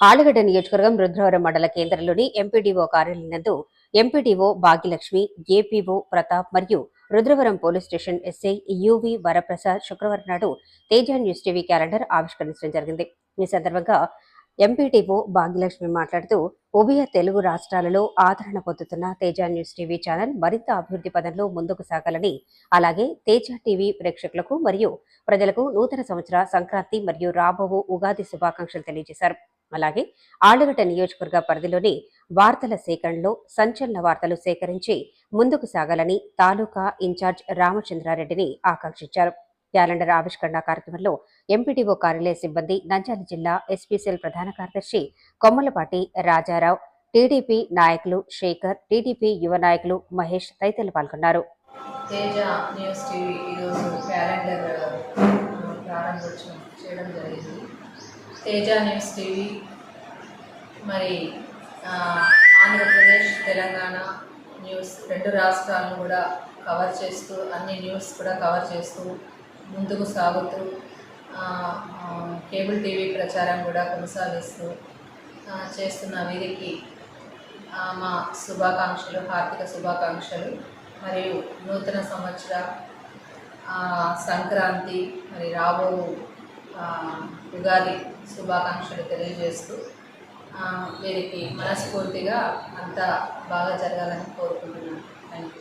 ఆలగడ్డ నియోజకవర్గం రుద్రవరం మండల కేంద్రంలోని ఎంపీడీఓ కార్యాలయం నందు ఎంపీడీఓ భాగ్యలక్ష్మి ఏపీఓ ప్రతాప్ మరియు Rudravaram police station SI UV Varaprasad శుక్రవారం నాడు తేజ న్యూస్ టీవీ క్యాలెండర్ ఆవిష్కరించడం జరిగింది. ఈ సందర్భంగా ఎంపీటీఓ భాగ్యలక్ష్మి మాట్లాడుతూ ఉభయ తెలుగు రాష్ట్రాలలో ఆదరణ పొందుతున్న తేజ న్యూస్ టీవీ ఛానల్ మరింత అభివృద్ధి పదంలో ముందుకు సాగాలని అలాగే తేజ టీవీ ప్రేక్షకులకు మరియు ప్రజలకు నూతన సంవత్సర సంక్రాంతి మరియు రాబో ఉగాది శుభాకాంక్షలు తెలియజేశారు. అలాగే ఆళ్ళగడ్డ నియోజకవర్గ పరిధిలోని వార్తల సేకరణలో సంచలన వార్తలు సేకరించి ముందుకు సాగాలని తాలూకా ఇన్ఛార్జ్ రామచంద్రారెడ్డిని ఆకాంక్షించారు. క్యాలెండర్ ఆవిష్కరణ కార్యక్రమంలో ఎంపీటీఓ కార్యాలయ సిబ్బంది నంద్యాల జిల్లా ఎస్పీసీఎల్ ప్రధాన కార్యదర్శి కొమ్మలపాటి రాజారావు టీడీపీ నాయకులు శేఖర్ టీడీపీ యువ నాయకులు మహేష్ తదితరులు పాల్గొన్నారు. తేజ న్యూస్ టీవీ ఈరోజు క్యాలెండర్ ప్రారంభోత్సవం చేయడం జరిగింది. తేజ న్యూస్ టీవీ మరి ఆంధ్రప్రదేశ్ తెలంగాణ న్యూస్ రెండు రాష్ట్రాలను కూడా కవర్ చేస్తూ అన్ని న్యూస్ కూడా కవర్ చేస్తూ ముందుకు సాగుతూ కేబుల్ టీవీ ప్రచారం కూడా కొనసాగిస్తూ చేస్తున్న వీరికి మా శుభాకాంక్షలు హార్దిక శుభాకాంక్షలు. మరియు నూతన సంవత్సర సంక్రాంతి మరి రాబో యుగాది ఉగాది శుభాకాంక్షలు తెలియజేస్తూ వీరికి మనస్ఫూర్తిగా అంతా బాగా జరగాలని కోరుకుంటున్నాను. Thank you